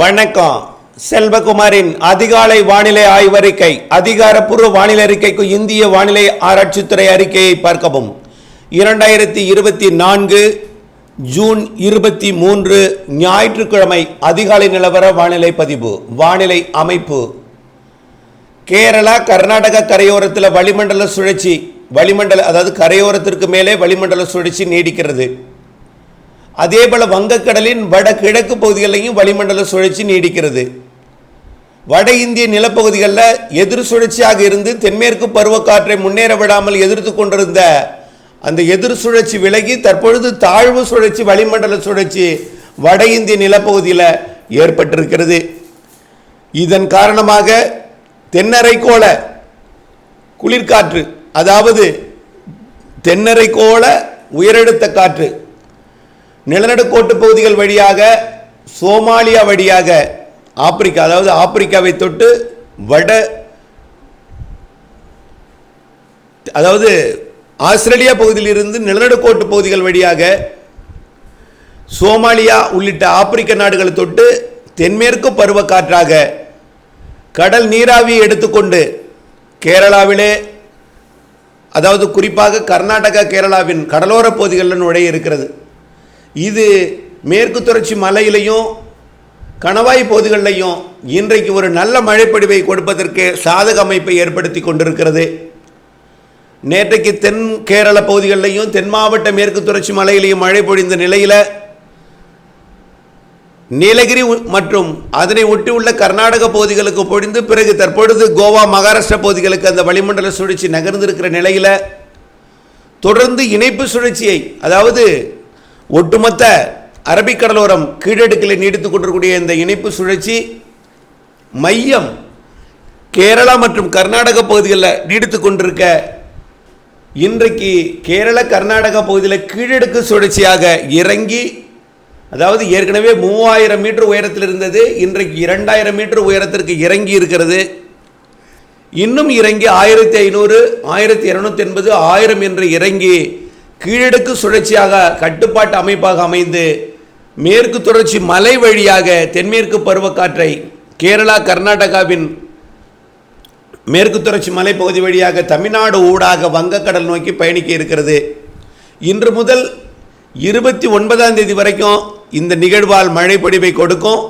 வணக்கம். செல்வகுமாரின் அதிகாலை வானிலை ஆய்வறிக்கை அதிகாரப்பூர்வ வானிலை அறிக்கைக்கு இந்திய வானிலை ஆராய்ச்சித்துறை அறிக்கையை பார்க்கவும். இரண்டாயிரத்தி இருபத்தி நான்கு ஜூன் இருபத்தி மூன்று ஞாயிற்றுக்கிழமை அதிகாலை நிலவர வானிலை பதிவு வானிலை அமைப்பு. கேரளா கர்நாடக கரையோரத்தில் வளிமண்டல சுழற்சி வளிமண்டல அதாவது கரையோரத்திற்கு மேலே வளிமண்டல சுழற்சி நீடிக்கிறது. அதே போல வங்கக்கடலின் வட கிழக்கு பகுதிகளிலையும் வளிமண்டல சுழற்சி நீடிக்கிறது. வட இந்திய நிலப்பகுதிகளில் எதிர் சுழற்சியாக இருந்து தென்மேற்கு பருவக்காற்றை முன்னேற விடாமல் எதிர்த்து கொண்டிருந்த அந்த எதிர் சுழற்சி விலகி தற்பொழுது தாழ்வு சுழற்சி வளிமண்டல சுழற்சி வட இந்திய நிலப்பகுதியில் ஏற்பட்டிருக்கிறது. இதன் காரணமாக தென்னரைக்கோள குளிர்காற்று அதாவது தென்னரைக்கோள உயரழுத்த காற்று நிலநடுக்கோட்டு பகுதிகள் வழியாக சோமாலியா வழியாக ஆப்பிரிக்கா அதாவது ஆப்பிரிக்காவை தொட்டு வட அதாவது ஆஸ்திரேலியா பகுதியிலிருந்து நிலநடுக்கோட்டு பகுதிகள் வழியாக சோமாலியா உள்ளிட்ட ஆப்பிரிக்க நாடுகளை தொட்டு தென்மேற்கு பருவக்காற்றாக கடல் நீராவியை எடுத்துக்கொண்டு கேரளாவிலே அதாவது குறிப்பாக கர்நாடகா கேரளாவின் கடலோர பகுதிகளில் நுழைய இருக்கிறது. இது மேற்கு தொடர்ச்சி மலையிலையும் கணவாய் பகுதிகளிலையும் இன்றைக்கு ஒரு நல்ல மழைப்பொழிவை கொடுப்பதற்கு சாதக அமைப்பை ஏற்படுத்தி கொண்டிருக்கிறது. நேற்றைக்கு தென் கேரள பகுதிகளிலையும் தென் மாவட்ட மேற்கு தொடர்ச்சி மலையிலையும் மழை பொழிந்த நிலையில் நீலகிரி மற்றும் அதனை ஒட்டி உள்ள கர்நாடக பகுதிகளுக்கு பொழிந்து பிறகு தற்பொழுது கோவா மகாராஷ்டிரா பகுதிகளுக்கு அந்த வளிமண்டல சுழற்சி நகர்ந்திருக்கிற நிலையில் தொடர்ந்து இணைப்பு சுழற்சியை அதாவது ஒட்டுமொத்த அரபிக்கடலோரம் கீழடுக்கில் நீடித்துக் கொண்டிருக்கூடிய இந்த இணைப்பு சுழற்சி மையம் கேரளா மற்றும் கர்நாடக பகுதிகளில் நீடித்து கொண்டிருக்க இன்றைக்கு கேரள கர்நாடக பகுதியில் கீழடுக்கு சுழற்சியாக இறங்கி அதாவது ஏற்கனவே மூவாயிரம் மீட்டர் உயரத்தில் இருந்தது இன்றைக்கு இரண்டாயிரம் மீட்டர் உயரத்திற்கு இறங்கி இருக்கிறது. இன்னும் இறங்கி ஆயிரத்தி ஐநூறு ஆயிரத்தி இரநூத்தி எண்பது ஆயிரம் என்று இறங்கி கீழடுக்கு சுழற்சியாக கட்டுப்பாட்டு அமைப்பாக அமைந்து மேற்கு தொடர்ச்சி மலை வழியாக தென்மேற்கு பருவக்காற்றை கேரளா கர்நாடகாவின் மேற்கு தொடர்ச்சி மலைப்பகுதி வழியாக தமிழ்நாடு ஊடாக வங்கக்கடல் நோக்கி பயணிக்க இருக்கிறது. இன்று முதல் இருபத்தி ஒன்பதாம் தேதி வரைக்கும் இந்த நிகழ்வால் மழைப்பொடிவை கொடுக்கும்.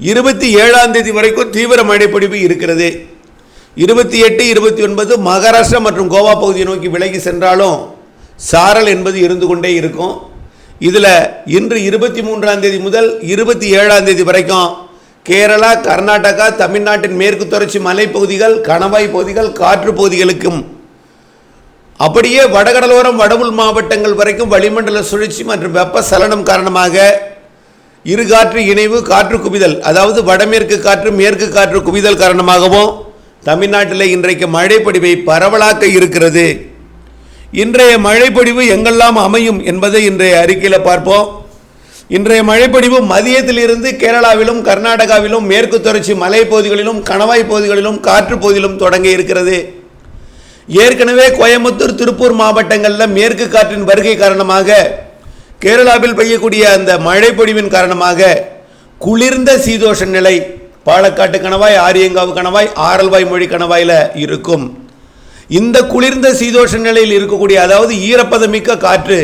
இருபத்தி ஏழாம் தேதி வரைக்கும் தீவிர மழைப்பொடிவு இருக்கிறது. இருபத்தி எட்டு இருபத்தி ஒன்பது மகாராஷ்டிரா மற்றும் கோவா பகுதியை நோக்கி விலகி சென்றாலும் சாரல் என்பது இருந்து கொண்டே இருக்கும். இதில் இன்று இருபத்தி மூன்றாம் தேதி முதல் இருபத்தி ஏழாம் தேதி வரைக்கும் கேரளா கர்நாடகா தமிழ்நாட்டின் மேற்கு தொடர்ச்சி மலைப்பகுதிகள் கணவாய் பகுதிகள் காற்று பகுதிகளுக்கும் அப்படியே வடகடலோரம் வடவுள் மாவட்டங்கள் வரைக்கும் வளிமண்டல சுழற்சி மற்றும் வெப்ப சலனம் காரணமாக இரு காற்று இணைவு காற்று குவிதல் அதாவது வடமேற்கு காற்று மேற்கு காற்று குவிதல் காரணமாகவும் தமிழ்நாட்டில் இன்றைக்கு மழைப்பொழிவை பரவலாக்க இருக்கிறது. இன்றைய மழைப்பொழிவு எங்கெல்லாம் அமையும் என்பதை இன்றைய அறிக்கையில் பார்ப்போம். இன்றைய மழைப்பொழிவு மதியத்திலிருந்து கேரளாவிலும் கர்நாடகாவிலும் மேற்கு தொடர்ச்சி மலைப்பகுதிகளிலும் கணவாய் பகுதிகளிலும் காற்று பகுதியிலும் தொடங்க இருக்கிறது. ஏற்கனவே கோயம்புத்தூர் திருப்பூர் மாவட்டங்களில் மேற்கு காற்றின் வருகை காரணமாக கேரளாவில் பெய்யக்கூடிய அந்த மழைப்பொழிவின் காரணமாக குளிர்ந்த சீதோஷ நிலை. பாலக்காட்டு கணவாய் ஆரியங்காவு கணவாய் ஆரல்வாய் மொழி கணவாயில் இருக்கும். இந்த குளிர்ந்த சீதோஷ நிலையில் இருக்கக்கூடிய அதாவது ஈரப்பதமிக்க காற்று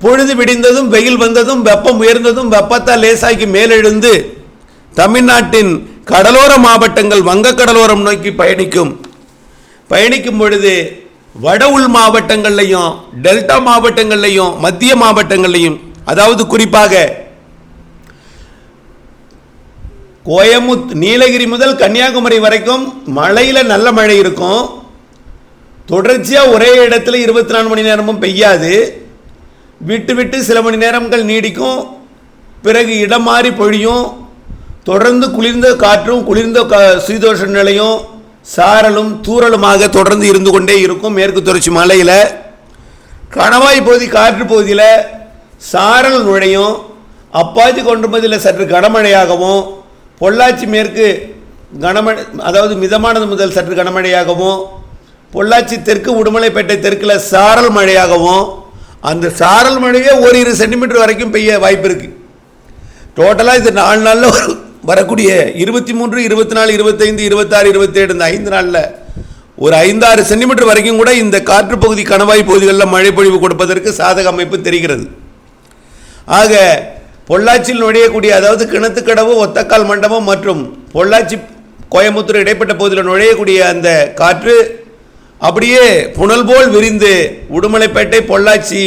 பொழுது விடிந்ததும் வெயில் வந்ததும் வெப்பம் உயர்ந்ததும் வெப்பத்தால் லேசாக்கி மேலெழுந்து தமிழ்நாட்டின் கடலோர மாவட்டங்கள் வங்கக்கடலோரம் நோக்கி பயணிக்கும். பயணிக்கும் பொழுது வட உள் மாவட்டங்கள்லையும் டெல்டா மாவட்டங்கள்லையும் மத்திய மாவட்டங்கள்லையும் அதாவது குறிப்பாக கோயமுத் நீலகிரி முதல் கன்னியாகுமரி வரைக்கும் மழையில் நல்ல மழை இருக்கும். தொடர்ச்சியாக ஒரே இடத்துல இருபத்தி நாலு மணி நேரமும் பெய்யாது. விட்டு விட்டு சில மணி நேரங்கள் நீடிக்கும். பிறகு இடம் மாறி பொழியும். தொடர்ந்து குளிர்ந்த காற்றும் குளிர்ந்த கா சீதோஷ நிலையும் சாரலும் தூறலுமாக தொடர்ந்து இருந்து கொண்டே இருக்கும் மேற்கு தொடர்ச்சி மலையில். கணவாய் பகுதி காற்று பகுதியில் சாரல் நுழையும். அப்பாச்சி கொண்டுமதியில் சற்று கனமழையாகவும் பொள்ளாச்சி மேற்கு கனமழை அதாவது மிதமானது முதல் சற்று கனமழையாகவும் பொள்ளாச்சி தெற்கு உடுமலைப்பேட்டை தெற்கில் சாரல் மழையாகவும் அந்த சாரல் மழையே ஓரிரு சென்டிமீட்டர் வரைக்கும் பெய்ய வாய்ப்பு இருக்கு. டோட்டலாக இது நாலு நாளில் வரக்கூடிய இருபத்தி மூன்று இருபத்தி நாலு இருபத்தைந்து இருபத்தாறு இருபத்தேழு இந்த ஐந்து நாளில் ஒரு ஐந்தாறு சென்டிமீட்டர் வரைக்கும் கூட இந்த காற்று பகுதி கணவாய் பகுதிகளில் மழை பொழிவு கொடுப்பதற்கு சாதக அமைப்பு தெரிகிறது. ஆக பொள்ளாச்சியில் நுழையக்கூடிய அதாவது கிணத்துக்கடவு ஒத்தக்கால் மண்டபம் மற்றும் பொள்ளாச்சி கோயம்புத்தூர் இடைப்பட்ட பகுதியில் நுழையக்கூடிய அந்த காற்று அப்படியே புனல் போல் விரிந்து உடுமலைப்பேட்டை பொள்ளாச்சி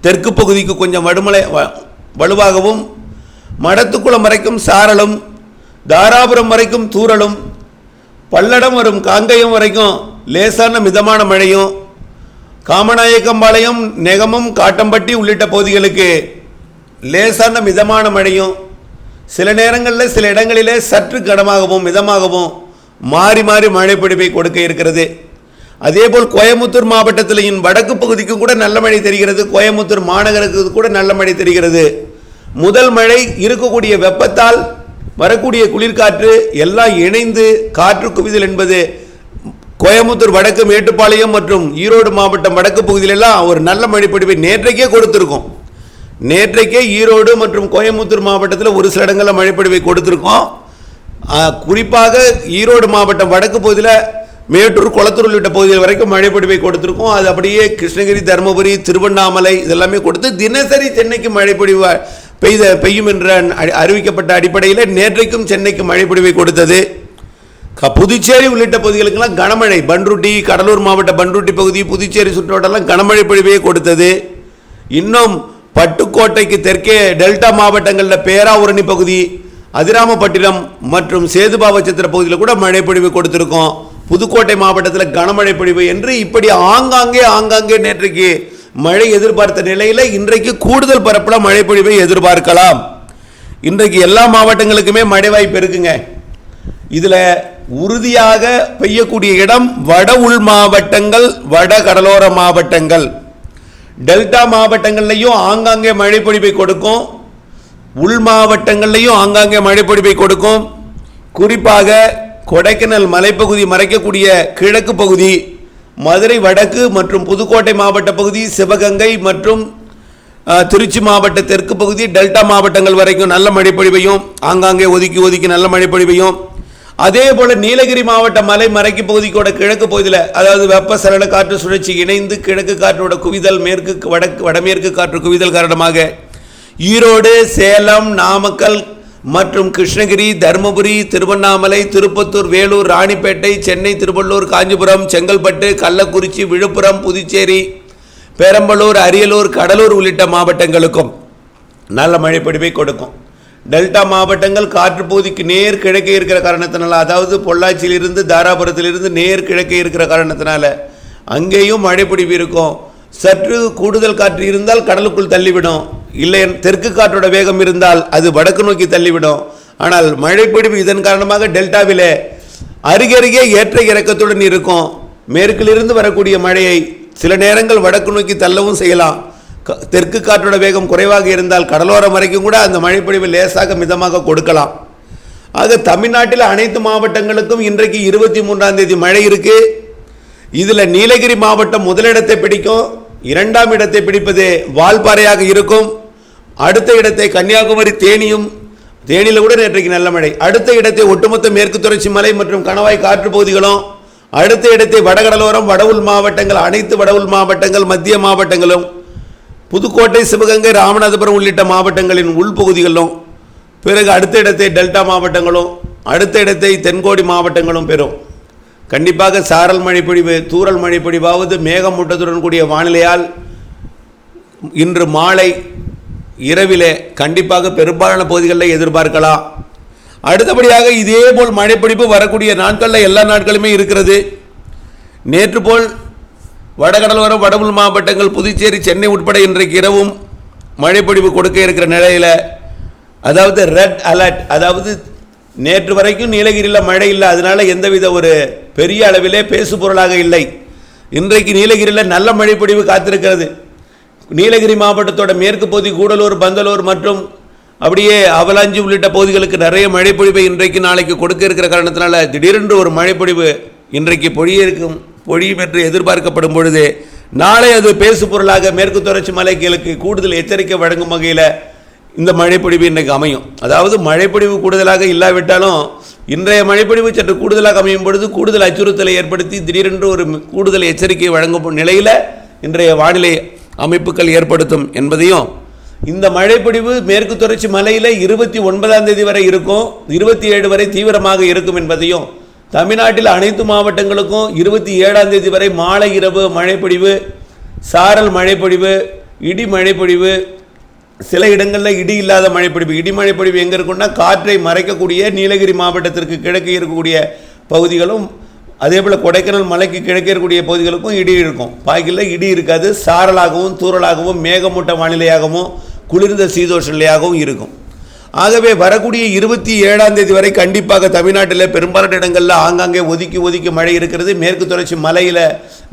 தெற்கு பகுதிக்கு கொஞ்சம் வடுமலை வ- வலுவாகவும் மடத்துக்குளம் வரைக்கும் சாரலும் தாராபுரம் வரைக்கும் தூரலும் பல்லடம் வரும் காங்கயம் வரைக்கும் லேசான மிதமான மழையும் காமநாயக்கம்பாளையம் நெகமும் காட்டம்பட்டி உள்ளிட்ட பகுதிகளுக்கு லேசான மிதமான மழையும் சில நேரங்களில் சில இடங்களிலே சற்று கனமாகவும் மிதமாகவும் மாறி மாறி மழை பொழிவை கொடுக்க இருக்கிறது. அதேபோல் கோயம்புத்தூர் மாவட்டத்திலையும் வடக்கு பகுதிக்கும் கூட நல்ல மழை தெரிகிறது. கோயம்புத்தூர் மாநகருக்கு கூட நல்ல மழை தெரிகிறது. முதல் மழை இருக்கக்கூடிய வெப்பத்தால் வரக்கூடிய குளிர்காற்று எல்லாம் இணைந்து காற்று குவிதல் என்பது கோயம்புத்தூர் வடக்கு மேட்டுப்பாளையம் மற்றும் ஈரோடு மாவட்டம் வடக்கு பகுதியிலெல்லாம் ஒரு நல்ல மழைப்பொழிவை நேற்றைக்கே கொடுத்துருக்கோம். நேற்றைக்கே ஈரோடு மற்றும் கோயம்புத்தூர் மாவட்டத்தில் ஒரு சில இடங்களில் மழைப்பொழிவை கொடுத்துருக்கோம். குறிப்பாக ஈரோடு மாவட்டம் வடக்கு பகுதியில் மேட்டூர் குளத்தூர் உள்ளிட்ட பகுதிகள் வரைக்கும் மழைப்பொழிவை கொடுத்துருக்கோம். அது அப்படியே கிருஷ்ணகிரி தருமபுரி திருவண்ணாமலை இதெல்லாமே கொடுத்து தினசரி சென்னைக்கு மழைப்பொழிவு பெய்த பெய்யும் என்ற அறிவிக்கப்பட்ட அடிப்படையில் நேற்றைக்கும் சென்னைக்கு மழைப்பொழிவை கொடுத்தது. க- புதுச்சேரி உள்ளிட்ட பகுதிகளுக்கெல்லாம் கனமழை. பன்ருட்டி கடலூர் மாவட்ட பன்ருட்டி பகுதி புதுச்சேரி சுற்றுவட்டம்லாம் கனமழை பொழிவையே கொடுத்தது. இன்னும் பட்டுக்கோட்டைக்கு தெற்கே டெல்டா மாவட்டங்களில் பேராவூரணி பகுதி அதிராமப்பட்டினம் மற்றும் சேதுபாவச்சத்திர பகுதியில் கூட மழைப்பொழிவு கொடுத்துருக்கோம். புதுக்கோட்டை மாவட்டத்தில் கனமழை பொழிவு என்று இப்படி ஆங்காங்கே ஆங்காங்கே நேற்றைக்கு மழை எதிர்பார்த்த நிலையில் இன்றைக்கு கூடுதல் பரப்பில் மழை பொழிவை எதிர்பார்க்கலாம். இன்றைக்கு எல்லா மாவட்டங்களுக்குமே மழை வாய்ப்பு இருக்குங்க. இதில் உறுதியாக பெய்யக்கூடிய இடம் வட உள் மாவட்டங்கள் வட கடலோர மாவட்டங்கள். டெல்டா மாவட்டங்கள்லையும் ஆங்காங்கே மழை பொழிவை கொடுக்கும். உள் மாவட்டங்கள்லையும் ஆங்காங்கே மழை பொழிவை கொடுக்கும். குறிப்பாக கொடைக்கானல் மலைப்பகுதி மறைக்கக்கூடிய கிழக்கு பகுதி மதுரை வடக்கு மற்றும் புதுக்கோட்டை மாவட்ட பகுதி சிவகங்கை மற்றும் திருச்சி மாவட்ட தெற்கு பகுதி டெல்டா மாவட்டங்கள் வரைக்கும் நல்ல மழைப்பொழிவையும் ஆங்காங்கே ஒதுக்கி ஒதுக்கி நல்ல மழைப்பொழிவையும் அதே போல் நீலகிரி மாவட்ட மலை மறைக்கு பகுதிக்கோட கிழக்கு பகுதியில் அதாவது வெப்ப சரள காற்று சுழற்சி இணைந்து கிழக்கு காற்றோட குவிதல் மேற்கு வடக்கு வடமேற்கு காற்று குவிதல் காரணமாக ஈரோடு சேலம் நாமக்கல் மற்றும் கிருஷ்ணகிரி தருமபுரி திருவண்ணாமலை திருப்பத்தூர் வேலூர் ராணிப்பேட்டை சென்னை திருவள்ளூர் காஞ்சிபுரம் செங்கல்பட்டு கள்ளக்குறிச்சி விழுப்புரம் புதுச்சேரி பெரம்பலூர் அரியலூர் கடலூர் உள்ளிட்ட மாவட்டங்களுக்கும் நல்ல மழைப்பொழிவை கொடுக்கும். டெல்டா மாவட்டங்கள் காற்றுப்பகுதிக்கு நேர் கிழக்கே இருக்கிற காரணத்தினால அதாவது பொள்ளாச்சியிலிருந்து தாராபுரத்திலிருந்து நேர் கிழக்கே இருக்கிற காரணத்தினால அங்கேயும் மழைப்பொழிவு இருக்கும். சற்று கூடுதல் காற்று இருந்தால் கடலுக்குள் தள்ளிவிடும். இல்லை தெற்கு காற்றோட வேகம் இருந்தால் அது வடக்கு நோக்கி தள்ளிவிடும். ஆனால் மழைப்பிடிப்பு இதன் காரணமாக டெல்டாவிலே அருகருகே ஏற்ற இறக்கத்துடன் இருக்கும். மேற்கிலிருந்து வரக்கூடிய மழையை சில நேரங்கள் வடக்கு நோக்கி தள்ளவும் செய்யலாம். க- தெற்கு காற்றோட வேகம் குறைவாக இருந்தால் கடலோரம் வரைக்கும் கூட அந்த மழைப்பொழிவு லேசாக மிதமாக கொடுக்கலாம். ஆக தமிழ்நாட்டில் அனைத்து மாவட்டங்களுக்கும் இன்றைக்கு இருபத்தி மூன்றாம் தேதி மழை இருக்கு. இதில் நீலகிரி மாவட்டம் முதலிடத்தை பிடிக்கும். இரண்டாம் இடத்தை பிடிப்பது வால்பாறையாக இருக்கும். அடுத்த இடத்தை கன்னியாகுமரி தேனியும் தேனியில் கூட நேற்றைக்கு நல்ல மழை. அடுத்த இடத்தை ஒட்டுமொத்த மேற்கு தொடர்ச்சி மலை மற்றும் கணவாய் காற்று பகுதிகளும் அடுத்த இடத்தை வடகடலோரம் வடவுள் மாவட்டங்கள் அனைத்து வடவுள் மாவட்டங்கள் மத்திய மாவட்டங்களும் புதுக்கோட்டை சிவகங்கை ராமநாதபுரம் உள்ளிட்ட மாவட்டங்களின் உள்பகுதிகளும் பிறகு அடுத்த இடத்தை டெல்டா மாவட்டங்களும் அடுத்த இடத்தை தென்கோடி மாவட்டங்களும் பெறும். கண்டிப்பாக சாரல் மழை பொழிவு தூறல் மழை பொழிவாவது மேகமூட்டத்துடன் கூடிய வானிலையால் இன்று மாலை இரவிலே கண்டிப்பாக பெரும்பாலான பகுதிகளில் எதிர்பார்க்கலாம். அடுத்தபடியாக இதே போல் மழைப்பிடிப்பு வரக்கூடிய நாட்களில் எல்லா நாட்களுமே இருக்கிறது. நேற்று போல் வடகடலோரம் வடமுள் மாவட்டங்கள் புதுச்சேரி சென்னை உட்பட இன்றைக்கு இரவும் மழைப்பொழிவு கொடுக்க இருக்கிற நிலையில் அதாவது ரெட் அலர்ட் அதாவது நேற்று வரைக்கும் நீலகிரியில் மழை இல்லை. அதனால எந்தவித ஒரு பெரிய அளவிலே பேசு பொருளாக இல்லை. இன்றைக்கு நீலகிரியில் நல்ல மழைப்பொழிவு காத்திருக்கிறது. நீலகிரி மாவட்டத்தோட மேற்கு பகுதி கூடலூர் பந்தலூர் மற்றும் அப்படியே அவலாஞ்சி உள்ளிட்ட பகுதிகளுக்கு நிறைய மழைப்பொழிவை இன்றைக்கு நாளைக்கு கொடுக்க இருக்கிற காரணத்தினால திடீரென்று ஒரு மழைப்பொழிவு இன்றைக்கு பொழிய இருக்கும் பொழியும் என்று எதிர்பார்க்கப்படும் பொழுது நாளை அது பேசு பொருளாக மேற்கு தொடர்ச்சி மலைகளுக்கு கூடுதல் எச்சரிக்கை வழங்கும் வகையில் இந்த மழைப்பொழிவு இன்றைக்கு அமையும். அதாவது மழைப்பொழிவு கூடுதலாக இல்லாவிட்டாலும் இன்றைய மழைப்பொழிவு சற்று கூடுதலாக அமையும் பொழுது கூடுதல் அச்சுறுத்தலை ஏற்படுத்தி திடீரென்று ஒரு கூடுதல் எச்சரிக்கை வழங்கும் நிலையில் இன்றைய வானிலை அமைப்புகள் ஏற்படுத்தும் என்பதையும் இந்த மழைப்பொழிவு மேற்கு தொடர்ச்சி மலையில் இருபத்தி ஒன்பதாம் தேதி வரை இருக்கும் இருபத்தி ஏழு வரை தீவிரமாக இருக்கும் என்பதையும் தமிழ்நாட்டில் அனைத்து மாவட்டங்களுக்கும் இருபத்தி ஏழாம் தேதி வரை மாலை இரவு மழைப்பொழிவு சாரல் மழைப்பொழிவு இடி மழைப்பொழிவு சில இடங்களில் இடி இல்லாத மழைப்பொழிவு இடி மழைப்பொழிவு எங்கே இருக்குன்னா காற்றை மறைக்கக்கூடிய நீலகிரி மாவட்டத்திற்கு கிழக்கே இருக்கக்கூடிய பகுதிகளும் அதே போல் கொடைக்கானல் மலைக்கு கிழக்கே இருக்கக்கூடிய பகுதிகளுக்கும் இடி இருக்கும். பாக்கியில் இடி இருக்காது. சாரலாகவும் தூறலாகவும் மேகமூட்ட வானிலையாகவும் குளிர்ந்த சீதோஷ நிலையாகவும் இருக்கும். ஆகவே வரக்கூடிய இருபத்தி ஏழாம் தேதி வரை கண்டிப்பாக தமிழ்நாட்டில் பெரும்பாலான இடங்களில் ஆங்காங்கே ஒதுக்கி ஒதுக்கி மழை இருக்கிறது. மேற்கு தொடர்ச்சி மலையில்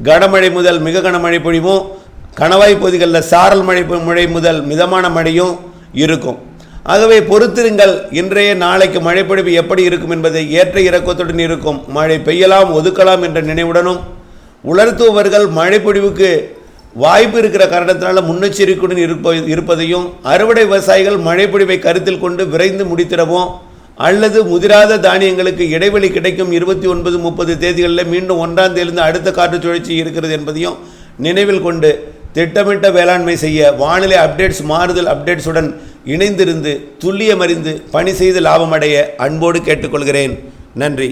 கனமழை முதல் மிக கனமழை பொழிவும். கணவாய் பகுதிகளில் சாரல் மழை மழை முதல் மிதமான மழையும் இருக்கும். ஆகவே பொறுத்திருங்கள் இன்றைய நாளைக்கு மழைப்பொழிவு எப்படி இருக்கும் என்பதை ஏற்ற இறக்கத்துடன் இருக்கும். மழை பெய்யலாம் ஒதுக்கலாம் என்ற நினைவுடனும் உலர்த்துபவர்கள் மழைப்பொழிவுக்கு வாய்ப்பு இருக்கிற காரணத்தினால முன்னெச்சரிக்கையுடன் இருப்ப இருப்பதையும் அறுவடை விவசாயிகள் மழைப்பொழிவை கருத்தில் கொண்டு விரைந்து முடித்திடவும் அல்லது முதிராத தானியங்களுக்கு இடைவெளி கிடைக்கும் இருபத்தி ஒன்பது முப்பது தேதிகளில் மீண்டும் ஒன்றாம் தேதியிலிருந்து அடுத்த காற்று சுழற்சி இருக்கிறது என்பதையும் நினைவில் கொண்டு திட்டமிட்ட வேளாண்மை செய்ய வானிலை அப்டேட்ஸ் மாறுதல் அப்டேட்ஸுடன் இணைந்திருந்து துல்லியமறிந்து பணி செய்து லாபமடைய அன்போடு கேட்டுக்கொள்கிறேன். நன்றி.